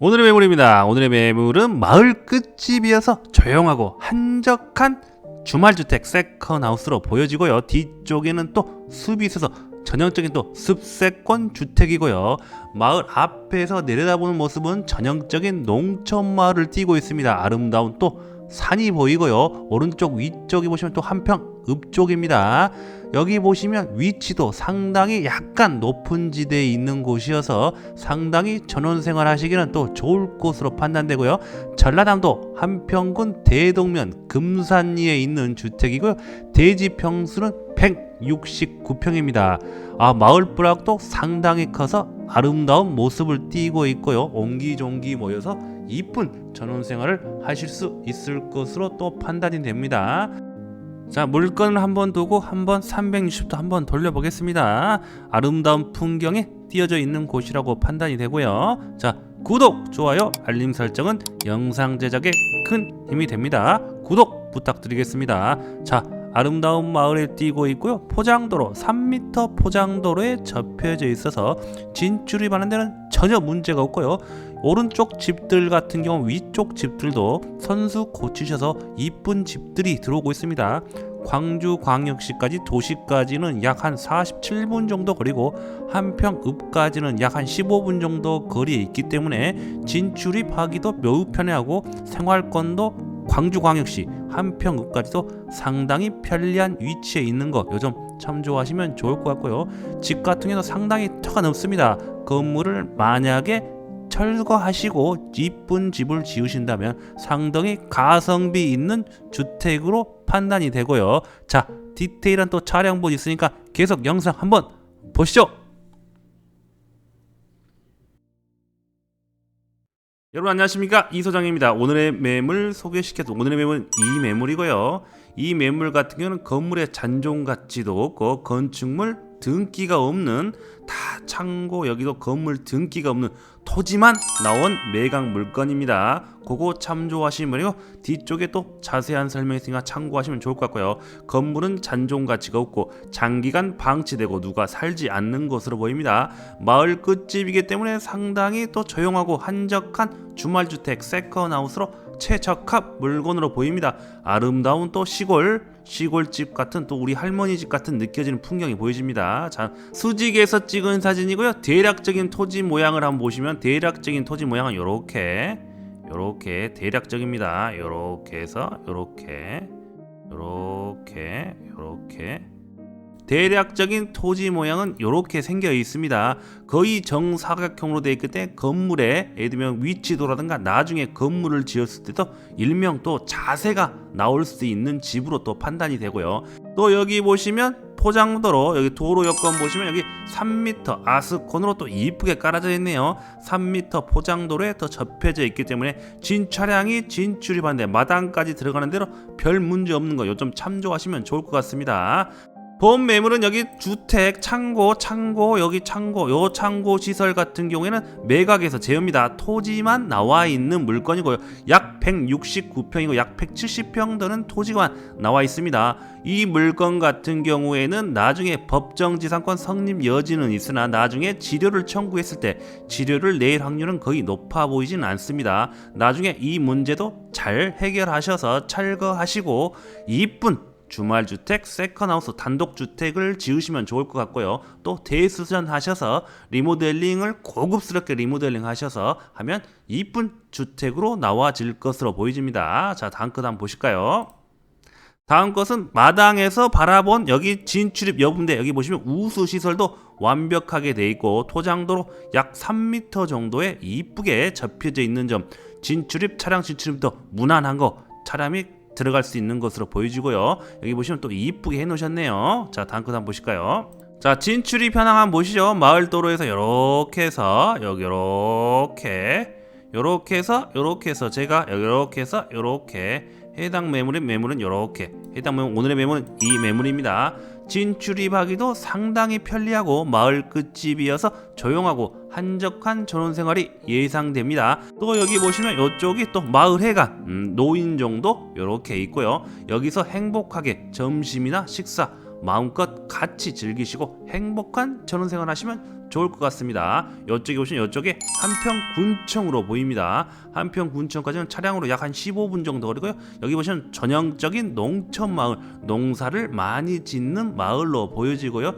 오늘의 매물입니다. 오늘의 매물은 마을 끝집이어서 조용하고 한적한 주말주택 세컨하우스로 보여지고요. 뒤쪽에는 또 숲이 있어서 전형적인 또 습세권 주택이고요. 마을 앞에서 내려다보는 모습은 전형적인 농촌 마을을 띠고 있습니다. 아름다운 또 산이 보이고요. 오른쪽 위쪽에 보시면 또 한평 읍쪽입니다. 여기 보시면 위치도 상당히 약간 높은 지대에 있는 곳이어서 상당히 전원생활 하시기는 또 좋을 곳으로 판단되고요. 전라남도 한평군 대동면 금산리에 있는 주택이고요. 대지 평수는 169평입니다. 아, 마을 부락도 상당히 커서 아름다운 모습을 띠고 있고요. 옹기종기 모여서 이쁜 전원생활을 하실 수 있을 것으로 또 판단이 됩니다. 자 물건을 한 번 두고 한 번 360도 한 번 돌려보겠습니다. 아름다운 풍경에 띄어져 있는 곳이라고 판단이 되고요. 자 구독, 좋아요, 알림 설정은 영상 제작에 큰 힘이 됩니다. 구독 부탁드리겠습니다. 자 아름다운 마을에 띄고 있고요. 포장도로 3m 포장도로에 접혀져 있어서 진출입하는 데는 전혀 문제가 없고요. 오른쪽 집들 같은 경우 위쪽 집들도 선수 고치셔서 이쁜 집들이 들어오고 있습니다. 광주 광역시까지 도시까지는 약 한 47분 정도 거리고 한평읍까지는 약 한 15분 정도 거리에 있기 때문에 진출입하기도 매우 편해하고 생활권도 광주광역시 한평읍까지도 상당히 편리한 위치에 있는 거 요즘 참조하시면 좋을 것 같고요. 집 같은 경우도 상당히 터가 넓습니다. 건물을 만약에 철거하시고 이쁜 집을 지으신다면 상당히 가성비 있는 주택으로 판단이 되고요. 자, 디테일한 또 촬영본 있으니까 계속 영상 한번 보시죠. 여러분 안녕하십니까 이소장입니다. 오늘의 매물 소개시켜서 오늘의 매물은 이 매물이고요. 이 매물 같은 경우는 건물의 잔존 가치도 없고 건축물 등기가 없는 다 창고 여기도 건물 등기가 없는 토지만 나온 매각 물건입니다. 그거 참조하시면 되고 뒤쪽에 또 자세한 설명이 있으니까 참고하시면 좋을 것 같고요. 건물은 잔존 가치가 없고 장기간 방치되고 누가 살지 않는 것으로 보입니다. 마을 끝집이기 때문에 상당히 또 조용하고 한적한 주말주택 세컨하우스로 최적합 물건으로 보입니다. 아름다운 또 시골 시골집 같은 또 우리 할머니 집 같은 느껴지는 풍경이 보여집니다. 자, 수직에서 찍은 사진이고요. 대략적인 토지 모양을 한번 보시면 대략적인 토지 모양은 이렇게 이렇게 대략적입니다. 이렇게 해서 이렇게 이렇게 이렇게 대략적인 토지 모양은 이렇게 생겨 있습니다. 거의 정사각형으로 되어 있기 때문에 건물에 예를 들면 위치도라든가 나중에 건물을 지었을 때도 일명 또 자세가 나올 수 있는 집으로 또 판단이 되고요. 또 여기 보시면 포장도로 여기 도로 여건 보시면 여기 3m 아스콘으로 또 이쁘게 깔아져 있네요. 3m 포장도로에 더 접혀져 있기 때문에 진 차량이 진출입하는데 마당까지 들어가는 대로 별 문제 없는 거 요점 참조하시면 좋을 것 같습니다. 본 매물은 여기 주택, 창고, 창고, 여기 창고, 요 창고 시설 같은 경우에는 매각에서 제외입니다. 토지만 나와 있는 물건이고요. 약 169평이고 약 170평 되는 토지만 나와 있습니다. 이 물건 같은 경우에는 나중에 법정지상권 성립 여지는 있으나 나중에 지료를 청구했을 때 지료를 낼 확률은 거의 높아 보이진 않습니다. 나중에 이 문제도 잘 해결하셔서 철거하시고 이쁜 주말 주택, 세컨하우스, 단독 주택을 지으시면 좋을 것 같고요. 또 대수전 하셔서 리모델링을 고급스럽게 리모델링 하셔서 하면 이쁜 주택으로 나와질 것으로 보여집니다. 자, 다음 것 한번 보실까요? 다음 것은 마당에서 바라본 여기 진출입 여부인데 여기 보시면 우수 시설도 완벽하게 돼 있고 토장도로 약 3m 정도에 이쁘게 접혀져 있는 점 진출입 차량 진출입도 무난한 거 차량이 들어갈 수 있는 것으로 보여지고요. 여기 보시면 또 이쁘게 해놓으셨네요. 자, 다음 것 한번 보실까요? 자, 현황 한번 보시죠. 마을 도로에서 이렇게 해서 여기 이렇게 이렇게 해서 이렇게 해서 제가 이렇게 해서 이렇게 해당 매물인 매물은 이렇게 해당 매물 오늘의 매물은 이 매물입니다. 진출입하기도 상당히 편리하고 마을 끝집이어서 조용하고 한적한 전원생활이 예상됩니다. 또 여기 보시면 이쪽이 또 마을회관 음, 노인 정도 이렇게 있고요. 여기서 행복하게 점심이나 식사 마음껏 같이 즐기시고 행복한 전원생활 하시면 좋을 것 같습니다. 이쪽에 보시면 이쪽에 한평군청으로 보입니다. 한평군청까지는 차량으로 약 한 15분 정도 거리고요. 여기 보시면 전형적인 농촌 마을, 농사를 많이 짓는 마을로 보여지고요.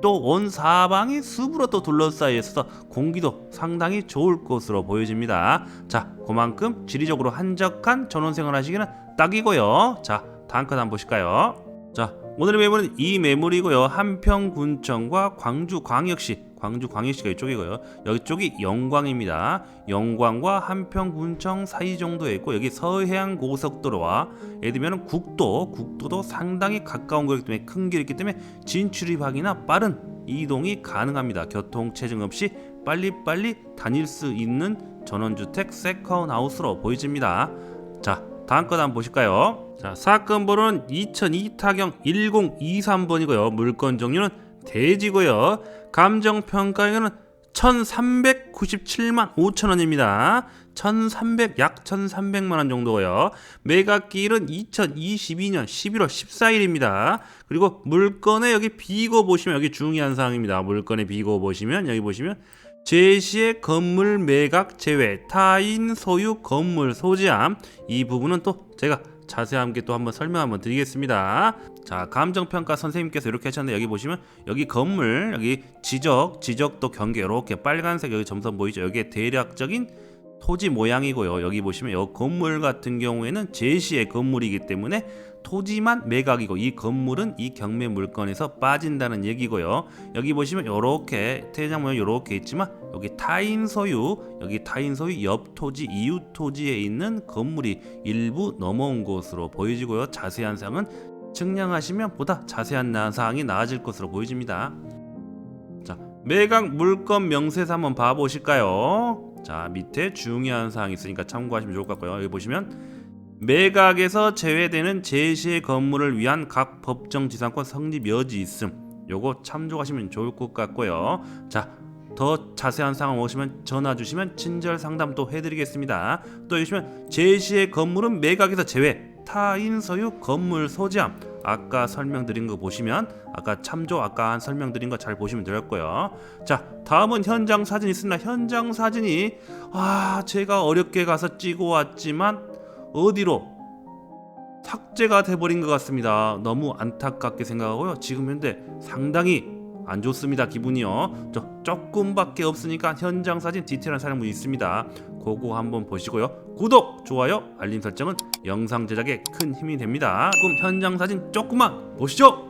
또 온 사방이 숲으로 또 둘러싸여 있어서 공기도 상당히 좋을 것으로 보여집니다. 자, 그만큼 지리적으로 한적한 전원생활 하시기는 딱이고요. 자, 다음 컷 한번 보실까요? 자, 오늘의 매물은 이 매물이고요. 한평군청과 광주광역시, 광주 광역시가 이쪽이고요. 여기 쪽이 영광입니다. 영광과 한평군청 사이 정도에 있고 여기 서해안 고속도로와 예를 들면 국도, 국도도 상당히 가까운 거기 때문에 큰 길이 있기 때문에 진출입하기나 빠른 이동이 가능합니다. 교통 체증 없이 빨리빨리 다닐 수 있는 전원주택 세컨 하우스로 보여집니다. 자, 다음 것 한번 보실까요? 자, 사건 번호는 2002 타경 1023번이고요. 물건 종류는 대지고요. 감정 평가액은 1,397만 5천 원입니다. 1,300 약 1,300만 원 정도고요. 매각기일은 2022년 11월 14일입니다. 그리고 물건의 여기 비고 보시면 여기 중요한 사항입니다. 물건의 비고 보시면 여기 보시면 제시의 건물 매각 제외 타인 소유 건물 소지함 이 부분은 또 제가 자세하게 또 한번 설명 한번 드리겠습니다. 자 감정평가 선생님께서 이렇게 하셨는데 여기 보시면 여기 건물 여기 지적 지적도 경계 이렇게 빨간색 여기 점선 보이죠? 여기에 대략적인 토지 모양이고요. 여기 보시면 이 건물 같은 경우에는 제시의 건물이기 때문에 토지만 매각이고 이 건물은 이 경매 물건에서 빠진다는 얘기고요. 여기 보시면 이렇게 태장 모양 이렇게 있지만 여기 타인 소유 여기 타인 소유 옆 토지 이웃 토지에 있는 건물이 일부 넘어온 것으로 보여지고요. 자세한 사항은 측량하시면 보다 자세한 나- 사항이 나아질 것으로 보여집니다. 자 매각 물건 명세서 한번 봐보실까요? 자 밑에 중요한 사항이 있으니까 참고하시면 좋을 것 같고요. 여기 보시면 매각에서 제외되는 제시의 건물을 위한 각 법정 지상권 성립 여지 있음. 요거 참조하시면 좋을 것 같고요. 자, 더 자세한 사항 오시면 전화 주시면 친절 상담 또 해드리겠습니다. 또 보시면 제시의 건물은 매각에서 제외. 타인 소유 건물 소지함. 아까 설명드린 거 보시면 아까 참조 아까 한 설명드린 거 잘 보시면 되겠고요. 자, 다음은 현장 사진 있습니다. 현장 사진이 아 제가 어렵게 가서 찍어 왔지만 어디로 삭제가 돼버린 것 같습니다. 너무 안타깝게 생각하고요. 지금 현재 상당히 안 좋습니다. 기분이요. 저 조금밖에 없으니까 현장 사진 디테일한 사진이 있습니다. 그거 한번 보시고요. 구독, 좋아요, 알림 설정은 영상 제작에 큰 힘이 됩니다. 그럼 현장 사진 조금만 보시죠.